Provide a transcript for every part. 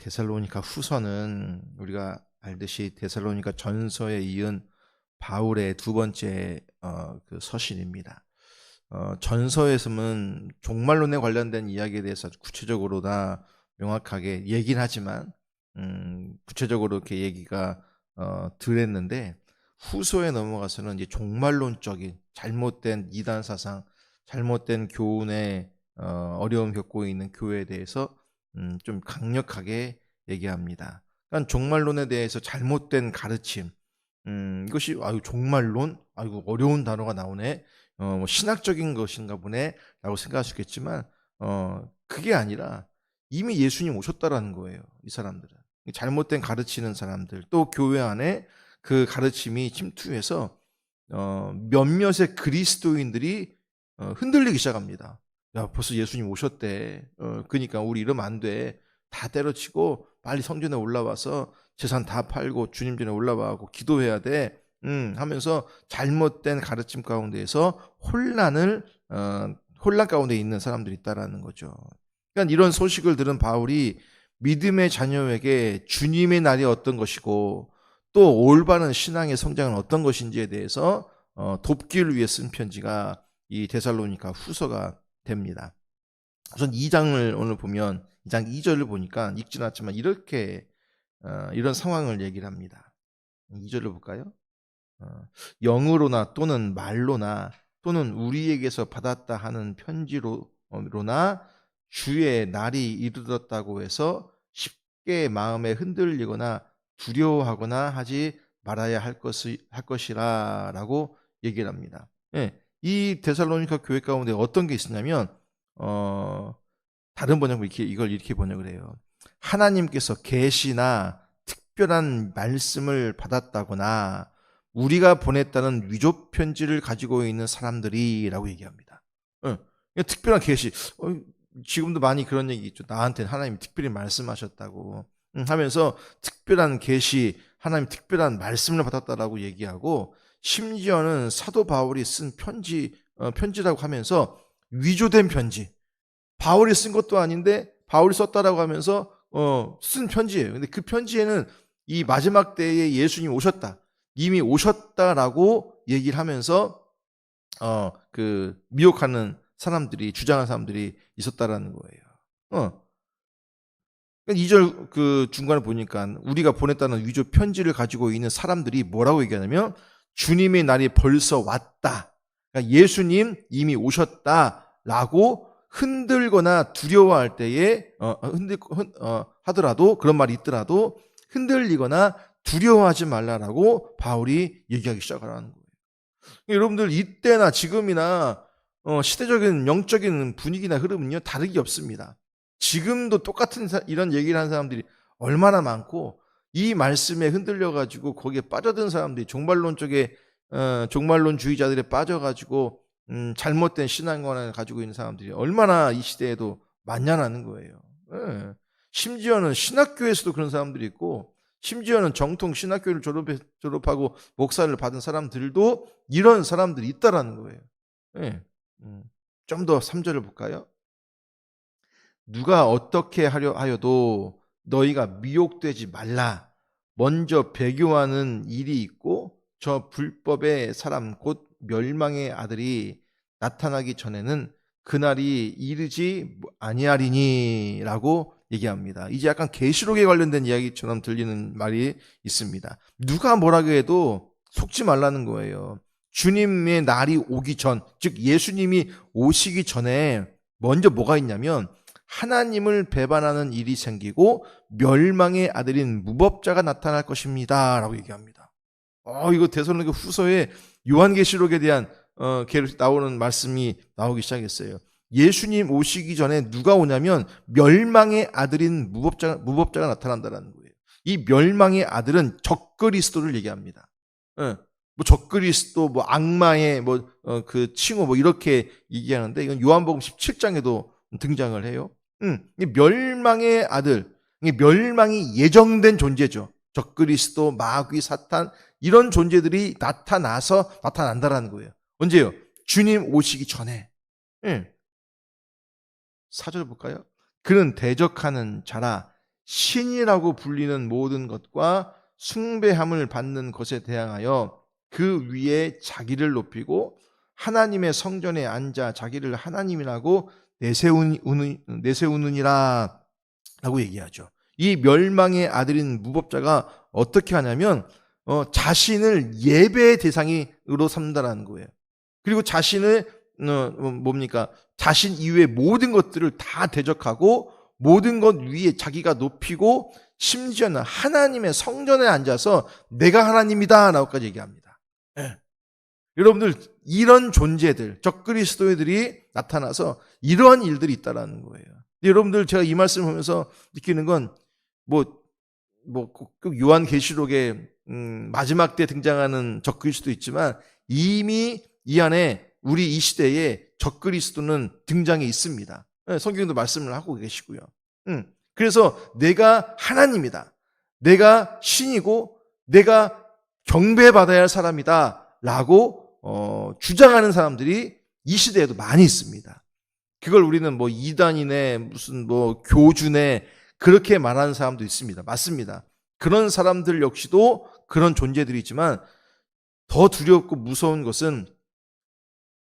데살로니가 후서는 우리가 알듯이 데살로니가 전서에 이은 바울의 두 번째 어, 그 서신입니다. 어, 전서에서는 종말론에 관련된 이야기에 대해서 아주 구체적으로 다 명확하게 얘기는 하지만 음, 구체적으로 이렇게 얘기가 어, 덜했는데 후소에 넘어가서는 이제 종말론적인 잘못된 이단 사상, 잘못된 교훈에 어, 어려움 겪고 있는 교회에 대해서 음, 좀 강력하게 얘기합니다. 그러니까 종말론에 대해서 잘못된 가르침, 음, 이것이 아유 종말론, 아이고 어려운 단어가 나오네, 어, 뭐 신학적인 것인가 보네라고 생각할 수 있겠지만, 어, 그게 아니라 이미 예수님 오셨다라는 거예요. 이 사람들은 잘못된 가르치는 사람들, 또 교회 안에 그 가르침이 침투해서 어, 몇몇의 그리스도인들이 어, 흔들리기 시작합니다. 야, 벌써 예수님 오셨대. 어, 그러니까 우리 이러면 안 돼. 다 때려치고 빨리 성전에 올라와서 재산 다 팔고 주님 전에 올라와고 기도해야 돼. 음, 하면서 잘못된 가르침 가운데에서 혼란을 어, 혼란 가운데 있는 사람들이 있다라는 거죠. 그러니까 이런 소식을 들은 바울이 믿음의 자녀에게 주님의 날이 어떤 것이고 또 올바른 신앙의 성장은 어떤 것인지에 대해서 어, 돕기를 위해 쓴 편지가 이 데살로니가 후서가 됩니다. 우선 2장을 오늘 보면 2장 2절을 보니까 읽지는 않지만 이렇게 어, 이런 상황을 얘기를 합니다. 2절을 볼까요? 어, 영으로나 또는 말로나 또는 우리에게서 받았다 하는 편지로나 주의 날이 이르렀다고 해서 쉽게 마음에 흔들리거나 두려워하거나 하지 말아야 할 것이 할 것이라라고 얘기를 합니다. 예, 이 데살로니가 교회 가운데 어떤 게 있었냐면 어, 다른 번역은 이렇게 이걸 이렇게 번역을 해요. 하나님께서 계시나 특별한 말씀을 받았다거나 우리가 보냈다는 위조 편지를 가지고 있는 사람들이라고 얘기합니다. 어, 특별한 계시. 어, 지금도 많이 그런 얘기 있죠. 나한테 하나님 특별히 말씀하셨다고 음, 하면서 특별한 계시, 하나님 특별한 말씀을 받았다라고 얘기하고 심지어는 사도 바울이 쓴 편지 어, 편지라고 하면서 위조된 편지. 바울이 쓴 것도 아닌데 바울이 썼다라고 하면서 어, 쓴 편지예요. 근데 그 편지에는 이 마지막 때에 예수님 오셨다. 이미 오셨다라고 얘기를 하면서 어, 그 미혹하는 사람들이 주장하는 사람들이 있었다라는 거예요. 어. 2절 그러니까 그 중간에 보니까 우리가 보냈다는 위조 편지를 가지고 있는 사람들이 뭐라고 얘기하냐면 주님의 날이 벌써 왔다. 그러니까 예수님 이미 오셨다라고 흔들거나 두려워할 때에 어, 흔들 어, 하더라도 그런 말이 있더라도 흔들리거나 두려워하지 말라라고 바울이 얘기하기 시작하라는 거예요. 그러니까 여러분들 이때나 지금이나 어, 시대적인 영적인 분위기나 흐름은요 다르게 없습니다. 지금도 똑같은 사, 이런 얘기를 하는 사람들이 얼마나 많고 이 말씀에 흔들려 가지고 거기에 빠져든 사람들이 종말론 쪽에 어, 종말론주의자들에 빠져가지고 음, 잘못된 신앙관을 가지고 있는 사람들이 얼마나 이 시대에도 많냐라는 거예요. 예. 심지어는 신학교에서도 그런 사람들이 있고 심지어는 정통 신학교를 졸업해, 졸업하고 목사를 받은 사람들도 이런 사람들이 있다라는 거예요. 예. 음. 좀더 3절을 볼까요? 누가 어떻게 하려 하여도 너희가 미혹되지 말라. 먼저 배교하는 일이 있고 저 불법의 사람 곧 멸망의 아들이 나타나기 전에는 그날이 이르지 아니하리니라고 얘기합니다. 이제 약간 계시록에 관련된 이야기처럼 들리는 말이 있습니다. 누가 뭐라고 해도 속지 말라는 거예요. 주님의 날이 오기 전, 즉 예수님이 오시기 전에 먼저 뭐가 있냐면 하나님을 배반하는 일이 생기고 멸망의 아들인 무법자가 나타날 것입니다 라고 얘기합니다. 어, 이거 대선로기 후서에 요한계시록에 대한 어, 나오는 말씀이 나오기 시작했어요. 예수님 오시기 전에 누가 오냐면 멸망의 아들인 무법자 무법자가 나타난다는 거예요. 이 멸망의 아들은 적그리스도를 얘기합니다. 어, 뭐 적그리스도, 뭐 악마의 뭐그 어, 그 칭호 뭐 이렇게 얘기하는데 이건 요한복음 17장에도 등장을 해요. 음, 멸망의 아들, 멸망이 예정된 존재죠. 적그리스도, 마귀, 사탄 이런 존재들이 나타나서 나타난다라는 거예요. 언제요? 주님 오시기 전에. 예. 사절 볼까요? 그는 대적하는 자라 신이라고 불리는 모든 것과 숭배함을 받는 것에 대항하여 그 위에 자기를 높이고 하나님의 성전에 앉아 자기를 하나님이라고 내세우는, 내세우느니라 라고 얘기하죠. 이 멸망의 아들인 무법자가 어떻게 하냐면 어, 자신을 예배의 대상으로 삼다라는 거예요. 그리고 자신을 어, 뭡니까 자신 이외의 모든 것들을 다 대적하고 모든 것 위에 자기가 높이고 심지어는 하나님의 성전에 앉아서 내가 하나님이다라고까지 얘기합니다. 예. 여러분들 이런 존재들 적 그리스도들이 나타나서 이러한 일들이 있다라는 거예요. 여러분들 제가 이 말씀 하면서 느끼는 건 뭐뭐 요한 계시록의 음, 마지막 때 등장하는 적 그리스도 있지만 이미 이 안에 우리 이 시대에 적 그리스도는 등장해 있습니다. 예, 성경도 말씀을 하고 계시고요. 음, 그래서 내가 하나님이다. 내가 신이고 내가 경배받아야 할 사람이다. 라고 어, 주장하는 사람들이 이 시대에도 많이 있습니다. 그걸 우리는 뭐 이단이네 무슨 뭐 교주네 그렇게 말하는 사람도 있습니다. 맞습니다. 그런 사람들 역시도 그런 존재들이지만 더 두렵고 무서운 것은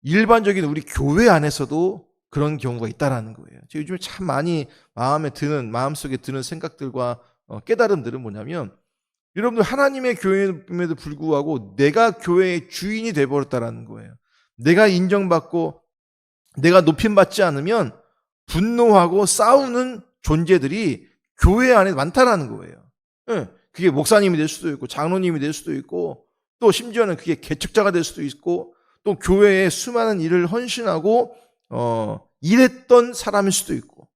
일반적인 우리 교회 안에서도 그런 경우가 있다라는 거예요. 요즘에 참 많이 마음에 드는 마음속에 드는 생각들과 어, 깨달음들은 뭐냐면 여러분들 하나님의 교회임에도 불구하고 내가 교회의 주인이 돼 버렸다라는 거예요. 내가 인정받고 내가 높임 받지 않으면 분노하고 싸우는 존재들이 교회 안에 많다라는 거예요. 예, 그게 목사님이 될 수도 있고 장로님이 될 수도 있고 또 심지어는 그게 개척자가 될 수도 있고 또 교회에 수많은 일을 헌신하고 어, 일했던 사람일 수도 있고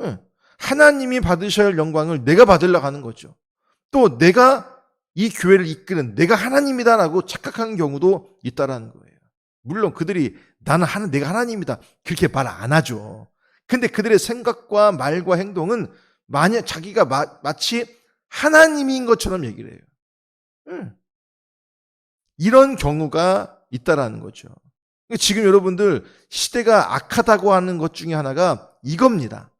예, 하나님이 받으셔야 할 영광을 내가 받으려고 하는 거죠. 또 내가 이 교회를 이끄는 내가 하나님이다라고 착각하는 경우도 있다라는 거예요. 물론 그들이 나는 하나 내가 하나님이다 그렇게 말 안 하죠. 근데 그들의 생각과 말과 행동은 만약 자기가 마, 마치 하나님인 것처럼 얘기를 해요. 응. 이런 경우가 있다라는 거죠. 지금 여러분들 시대가 악하다고 하는 것 중에 하나가 이겁니다.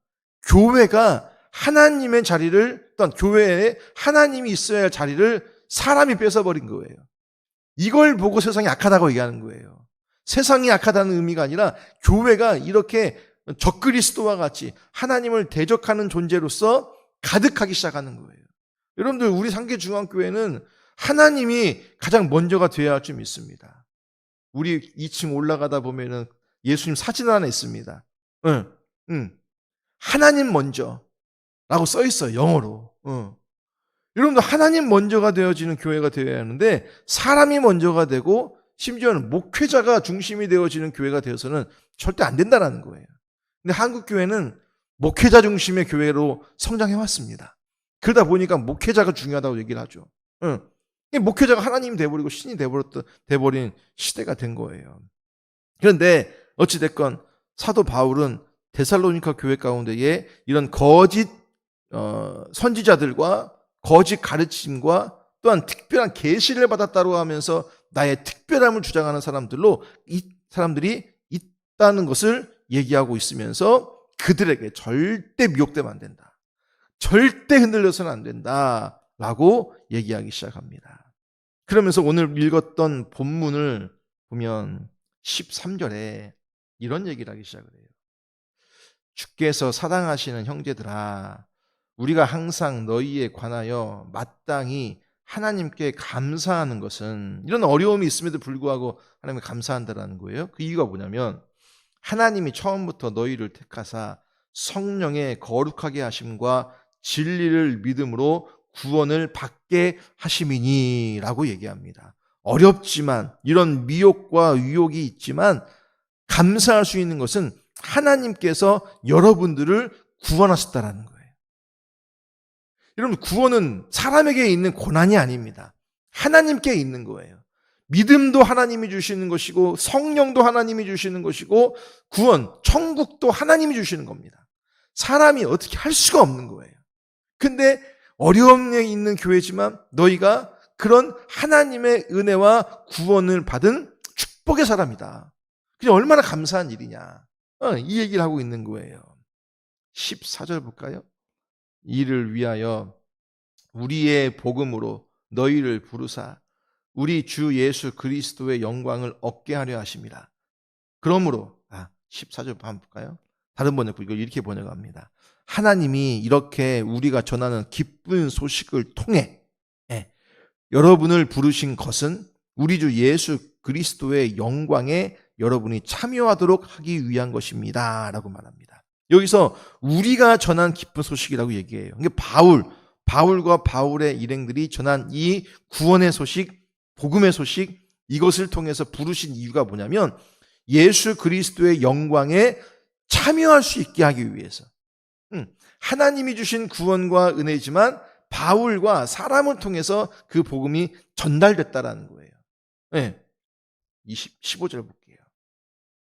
교회가 하나님의 자리를 또한 교회에 하나님이 있어야 할 자리를 사람이 뺏어버린 거예요. 이걸 보고 세상이 악하다고 얘기하는 거예요. 세상이 악하다는 의미가 아니라 교회가 이렇게 적그리스도와 같이 하나님을 대적하는 존재로서 가득하기 시작하는 거예요. 여러분들 우리 상계중앙교회는 하나님이 가장 먼저가 되어야 할 줄 믿습니다. 우리 2층 올라가다 보면은 예수님 사진 하나 있습니다. 응, 응. 하나님 먼저 라고 써 있어요. 영어로. 응. 여러분들 하나님 먼저가 되어지는 교회가 되어야 하는데 사람이 먼저가 되고 심지어는 목회자가 중심이 되어지는 교회가 되어서는 절대 안 된다는 거예요. 근데 한국 교회는 목회자 중심의 교회로 성장해 왔습니다. 그러다 보니까 목회자가 중요하다고 얘기를 하죠. 응. 목회자가 하나님이 돼버리고 신이 돼버린 시대가 된 거예요. 그런데 어찌됐건 사도 바울은 데살로니카 교회 가운데에 이런 거짓 어, 선지자들과 거짓 가르침과 또한 특별한 계시를 받았다고 하면서 나의 특별함을 주장하는 사람들로 이 사람들이 있다는 것을 얘기하고 있으면서 그들에게 절대 미혹되면 안 된다. 절대 흔들려서는 안 된다. 라고 얘기하기 시작합니다. 그러면서 오늘 읽었던 본문을 보면 13절에 이런 얘기를 하기 시작을 해요. 주께서 사랑하시는 형제들아, 우리가 항상 너희에 관하여 마땅히 하나님께 감사하는 것은 이런 어려움이 있음에도 불구하고 하나님께 감사한다라는 거예요. 그 이유가 뭐냐면 하나님이 처음부터 너희를 택하사 성령의 거룩하게 하심과 진리를 믿음으로 구원을 받게 하심이니라고 얘기합니다. 어렵지만 이런 미혹과 유혹이 있지만 감사할 수 있는 것은 하나님께서 여러분들을 구원하셨다라는 거예요. 여러분 구원은 사람에게 있는 고난이 아닙니다. 하나님께 있는 거예요. 믿음도 하나님이 주시는 것이고 성령도 하나님이 주시는 것이고 구원, 천국도 하나님이 주시는 겁니다. 사람이 어떻게 할 수가 없는 거예요. 근데 어려움에 있는 교회지만 너희가 그런 하나님의 은혜와 구원을 받은 축복의 사람이다. 그게 얼마나 감사한 일이냐. 어, 이 얘기를 하고 있는 거예요. 14절 볼까요? 이를 위하여 우리의 복음으로 너희를 부르사 우리 주 예수 그리스도의 영광을 얻게 하려 하심이라. 그러므로 아 14절 한번 볼까요? 다른 번역 이걸 이렇게 번역합니다. 하나님이 이렇게 우리가 전하는 기쁜 소식을 통해 예, 여러분을 부르신 것은 우리 주 예수 그리스도의 영광에 여러분이 참여하도록 하기 위한 것입니다. 라고 말합니다. 여기서 우리가 전한 기쁜 소식이라고 얘기해요. 이게 바울, 바울과 바울의 일행들이 전한 이 구원의 소식, 복음의 소식, 이것을 통해서 부르신 이유가 뭐냐면 예수 그리스도의 영광에 참여할 수 있게 하기 위해서. 음, 하나님이 주신 구원과 은혜지만 바울과 사람을 통해서 그 복음이 전달됐다라는 거예요. 네. 20, 15절 볼게요.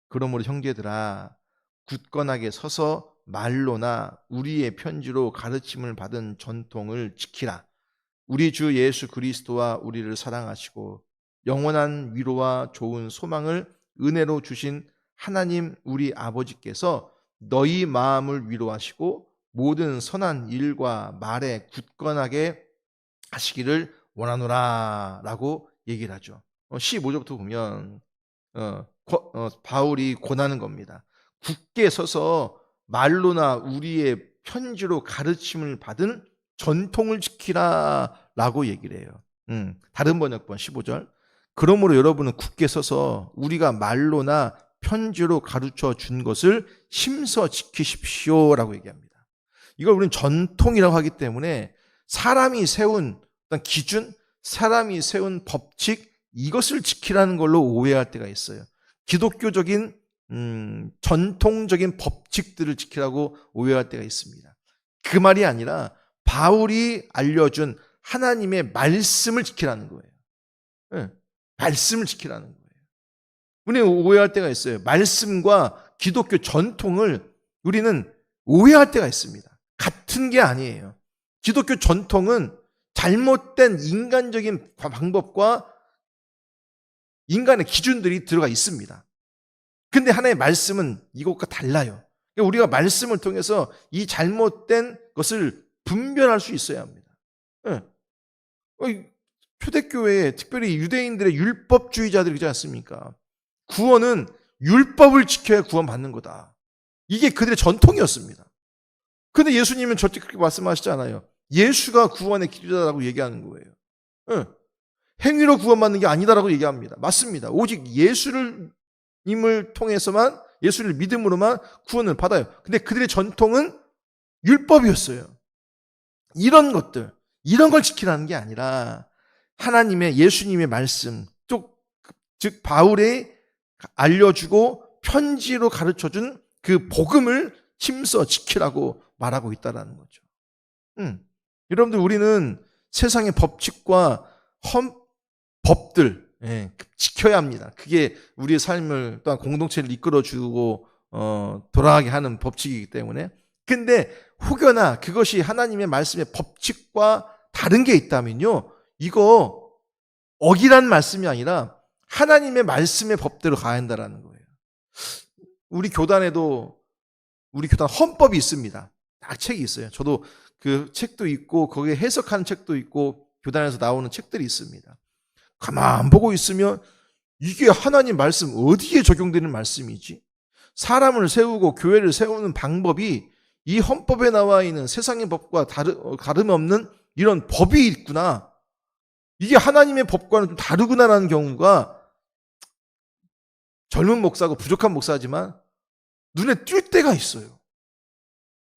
그러므로 형제들아 굳건하게 서서 말로나 우리의 편지로 가르침을 받은 전통을 지키라. 우리 주 예수 그리스도와 우리를 사랑하시고 영원한 위로와 좋은 소망을 은혜로 주신 하나님 우리 아버지께서 너희 마음을 위로하시고 모든 선한 일과 말에 굳건하게 하시기를 원하노라 라고 얘기를 하죠. 15절부터 보면 어, 고, 어, 바울이 권하는 겁니다. 굳게 서서 말로나 우리의 편지로 가르침을 받은 전통을 지키라 라고 얘기를 해요. 음, 다른 번역본 15절. 그러므로 여러분은 굳게 서서 우리가 말로나 편지로 가르쳐 준 것을 힘써 지키십시오 라고 얘기합니다. 이걸 우리는 전통이라고 하기 때문에 사람이 세운 어떤 기준, 사람이 세운 법칙, 이것을 지키라는 걸로 오해할 때가 있어요. 기독교적인 음, 전통적인 법칙들을 지키라고 오해할 때가 있습니다. 그 말이 아니라 바울이 알려준 하나님의 말씀을 지키라는 거예요. 네, 말씀을 지키라는 거예요. 우리는 오해할 때가 있어요. 말씀과 기독교 전통을 우리는 오해할 때가 있습니다. 같은 게 아니에요. 기독교 전통은 잘못된 인간적인 방법과 인간의 기준들이 들어가 있습니다. 근데 하나의 말씀은 이것과 달라요. 그러니까 우리가 말씀을 통해서 이 잘못된 것을 분별할 수 있어야 합니다. 네. 초대교회에 특별히 유대인들의 율법주의자들이 그지 않습니까? 구원은 율법을 지켜야 구원받는 거다. 이게 그들의 전통이었습니다. 근데 예수님은 절대 그렇게 말씀하시잖아요. 예수가 구원의 기도자라고 얘기하는 거예요. 네. 행위로 구원받는 게 아니다라고 얘기합니다. 맞습니다. 오직 예수를 임을 통해서만 예수를 믿음으로만 구원을 받아요. 근데 그들의 전통은 율법이었어요. 이런 것들, 이런 걸 지키라는 게 아니라 하나님의 예수님의 말씀, 즉 바울의 알려주고 편지로 가르쳐준 그 복음을 힘써 지키라고 말하고 있다라는 거죠. 음. 여러분들 우리는 세상의 법칙과 헌 법들 예, 지켜야 합니다. 그게 우리의 삶을 또한 공동체를 이끌어주고 어, 돌아가게 하는 법칙이기 때문에. 근데 혹여나 그것이 하나님의 말씀의 법칙과 다른 게 있다면요, 이거 어기란 말씀이 아니라 하나님의 말씀의 법대로 가야 한다라는 거예요. 우리 교단에도 우리 교단 헌법이 있습니다. 딱 책이 있어요. 저도 그 책도 있고 거기에 해석하는 책도 있고 교단에서 나오는 책들이 있습니다. 가만 보고 있으면 이게 하나님 말씀 어디에 적용되는 말씀이지? 사람을 세우고 교회를 세우는 방법이 이 헌법에 나와 있는 세상의 법과 다르, 다름없는 이런 법이 있구나. 이게 하나님의 법과는 좀 다르구나라는 경우가 젊은 목사고 부족한 목사지만 눈에 띌 때가 있어요.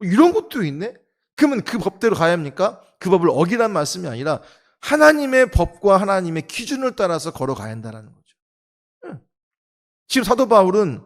이런 것도 있네? 그러면 그 법대로 가야 합니까? 그 법을 어기란 말씀이 아니라 하나님의 법과 하나님의 기준을 따라서 걸어가야 한다는 거죠. 지금 사도 바울은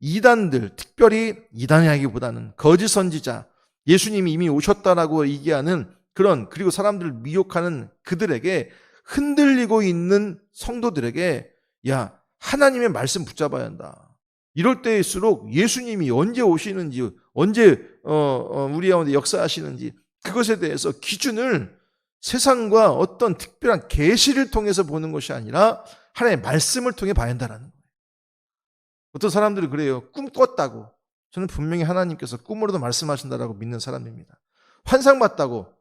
이단들, 특별히 이단이라기보다는 거짓 선지자, 예수님이 이미 오셨다라고 얘기하는 그런 그리고 사람들을 미혹하는 그들에게 흔들리고 있는 성도들에게 야 하나님의 말씀 붙잡아야 한다. 이럴 때일수록 예수님이 언제 오시는지 언제 어, 어, 우리 가운데 역사하시는지 그것에 대해서 기준을 세상과 어떤 특별한 계시를 통해서 보는 것이 아니라 하나님의 말씀을 통해 봐야 한다는 거예요. 어떤 사람들은 그래요. 꿈 꿨다고. 저는 분명히 하나님께서 꿈으로도 말씀하신다라고 믿는 사람입니다. 환상 봤다고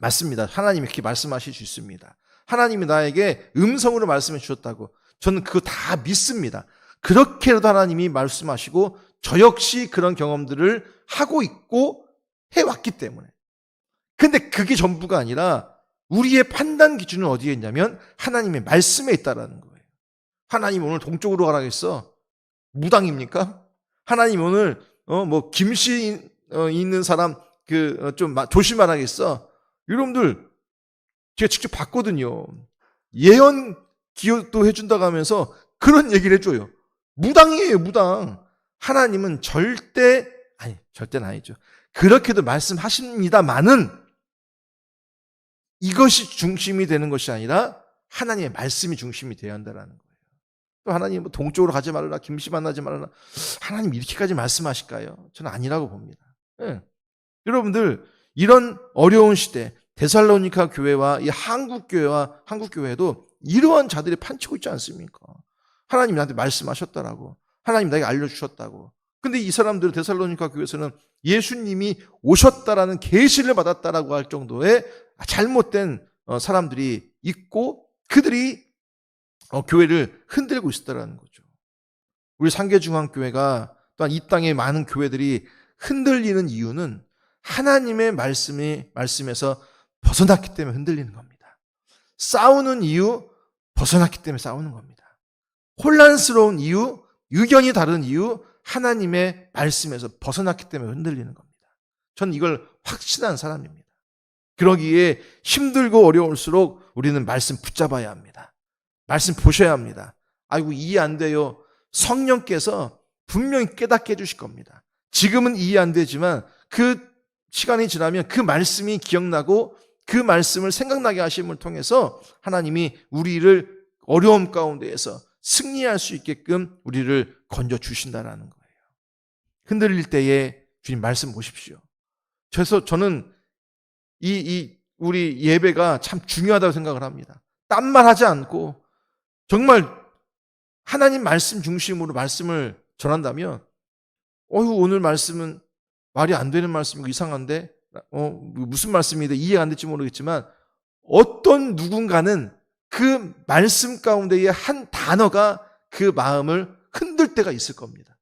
맞습니다. 하나님이 그렇게 말씀하실 수 있습니다. 하나님이 나에게 음성으로 말씀해 주셨다고 저는 그거 다 믿습니다. 그렇게라도 하나님이 말씀하시고 저 역시 그런 경험들을 하고 있고 해왔기 때문에. 근데 그게 전부가 아니라 우리의 판단 기준은 어디에 있냐면 하나님의 말씀에 있다라는 거예요. 하나님 오늘 동쪽으로 가라겠어. 무당입니까? 하나님 오늘 어 뭐 김씨 어, 있는 사람 그좀 조심하라겠어. 여러분들 제가 직접 봤거든요. 예언 기여도 해준다고 하면서 그런 얘기를 해줘요. 무당이에요, 무당. 하나님은 절대, 아니, 절대는 아니죠. 그렇게도 말씀하십니다만은 이것이 중심이 되는 것이 아니라 하나님의 말씀이 중심이 되어야 한다는 거예요. 또 하나님 뭐 동쪽으로 가지 말라, 김씨 만나지 말라. 하나님 이렇게까지 말씀하실까요? 저는 아니라고 봅니다. 네. 여러분들, 이런 어려운 시대, 데살로니카 교회와 이 한국 교회와 한국 교회도 이러한 자들이 판치고 있지 않습니까? 하나님 나한테 말씀하셨다라고. 하나님 나에게 알려주셨다고. 근데 이 사람들은 데살로니카 교회에서는 예수님이 오셨다라는 계시를 받았다라고 할 정도의 잘못된 어, 사람들이 있고 그들이 어, 교회를 흔들고 있었다라는 거죠. 우리 상계중앙교회가 또한 이 땅의 많은 교회들이 흔들리는 이유는 하나님의 말씀이 말씀에서 벗어났기 때문에 흔들리는 겁니다. 싸우는 이유 벗어났기 때문에 싸우는 겁니다. 혼란스러운 이유, 의견이 다른 이유, 하나님의 말씀에서 벗어났기 때문에 흔들리는 겁니다. 전 이걸 확신한 사람입니다. 그러기에 힘들고 어려울수록 우리는 말씀 붙잡아야 합니다. 말씀 보셔야 합니다. 아이고, 이해 안 돼요. 성령께서 분명히 깨닫게 해주실 겁니다. 지금은 이해 안 되지만 그 시간이 지나면 그 말씀이 기억나고 그 말씀을 생각나게 하심을 통해서 하나님이 우리를 어려움 가운데에서 승리할 수 있게끔 우리를 건져 주신다라는 거예요. 흔들릴 때에 주님 말씀 보십시오. 그래서 저는 이, 이 우리 예배가 참 중요하다고 생각을 합니다. 딴 말 하지 않고 정말 하나님 말씀 중심으로 말씀을 전한다면 어휴 오늘 말씀은 말이 안 되는 말씀이고 이상한데 어, 무슨 말씀인데 이해가 안 될지 모르겠지만 어떤 누군가는 그 말씀 가운데의 한 단어가 그 마음을 흔들 때가 있을 겁니다.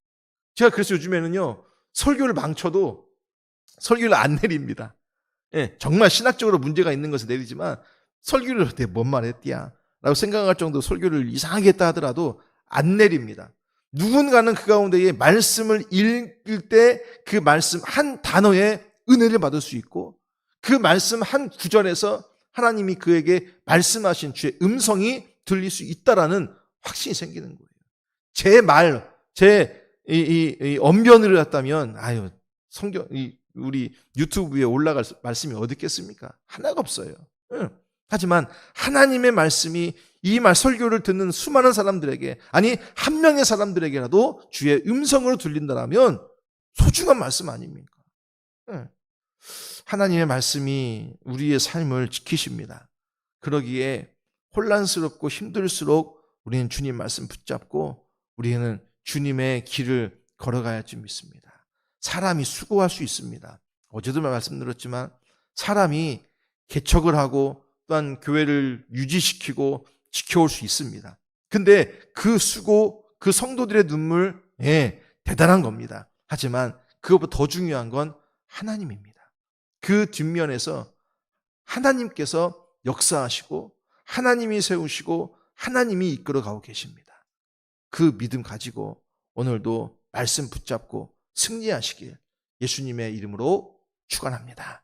제가 그래서 요즘에는요, 설교를 망쳐도 설교를 안 내립니다. 예, 정말 신학적으로 문제가 있는 것을 내리지만 설교를 내가 뭔 말했디야? 라고 생각할 정도 설교를 이상하게 했다 하더라도 안 내립니다. 누군가는 그 가운데에 말씀을 읽을 때 그 말씀 한 단어에 은혜를 받을 수 있고 그 말씀 한 구절에서 하나님이 그에게 말씀하신 주의 음성이 들릴 수 있다라는 확신이 생기는 거예요. 제 말, 제 이, 이, 이 언변을 했다면 아유 성경 이 우리 유튜브에 올라갈 말씀이 어디 있겠습니까? 하나가 없어요. 응. 하지만 하나님의 말씀이 이 말 설교를 듣는 수많은 사람들에게 아니 한 명의 사람들에게라도 주의 음성으로 들린다면 소중한 말씀 아닙니까? 예. 하나님의 말씀이 우리의 삶을 지키십니다. 그러기에 혼란스럽고 힘들수록 우리는 주님 말씀 붙잡고 우리는 주님의 길을 걸어가야 할지 믿습니다. 사람이 수고할 수 있습니다. 어제도 말씀드렸지만 사람이 개척을 하고 또한 교회를 유지시키고 지켜올 수 있습니다. 근데 그 수고, 그 성도들의 눈물, 예, 대단한 겁니다. 하지만 그것보다 더 중요한 건 하나님입니다. 그 뒷면에서 하나님께서 역사하시고 하나님이 세우시고 하나님이 이끌어 가고 계십니다. 그 믿음 가지고 오늘도 말씀 붙잡고 승리하시길 예수님의 이름으로 축원합니다.